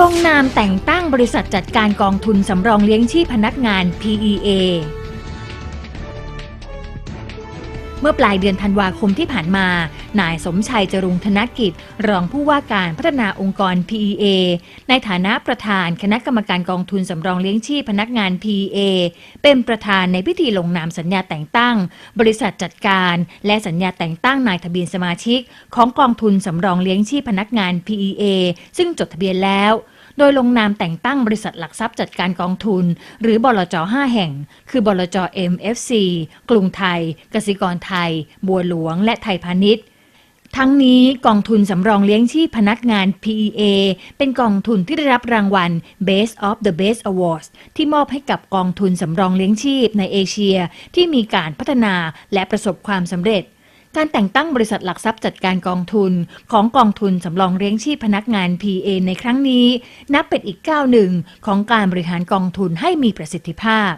ลงนามแต่งตั้งบริษัทจัดการกองทุนสำรองเลี้ยงชีพพนักงาน PEA เมื่อปลายเดือนธันวาคมที่ผ่านมา นายสมชัยจรุงธนกิจ รองผู้ว่าการพัฒนาองค์กร PEA ในฐานะประธานคณะกรรมการกองทุนสำรองเลี้ยงชีพพนักงาน PEA เป็นประธานในพิธีลงนามสัญญาแต่งตั้ง บริษัทจัดการ และสัญญาแต่งตั้งนายทะเบียนสมาชิก ของกองทุนสำรองเลี้ยงชีพพนักงาน PEA ซึ่งจดทะเบียนแล้ว โดยลงนามแต่งตั้งบริษัทหลักทรัพย์จัดการกองทุน หรือบลจ 5 แห่ง คือบลจ MFC กรุงไทย กสิกรไทย บัวหลวง และไทยพาณิชย์ทั้งนี้กองทุนสำรองเลี้ยงชีพพนักงาน PEA เป็นกองทุนที่ได้รับรางวัล Best of the Best Awards ที่มอบให้กับกองทุนสำรองเลี้ยงชีพในเอเชีย ที่มีการพัฒนาและประสบความสำเร็จ การแต่งตั้งบริษัทหลักทรัพย์จัดการกองทุน ของกองทุนสำรองเลี้ยงชีพพนักงาน PA ในครั้งนี้ นับเป็นอีกก้าวหนึ่งของการบริหารกองทุนให้มีประสิทธิภาพ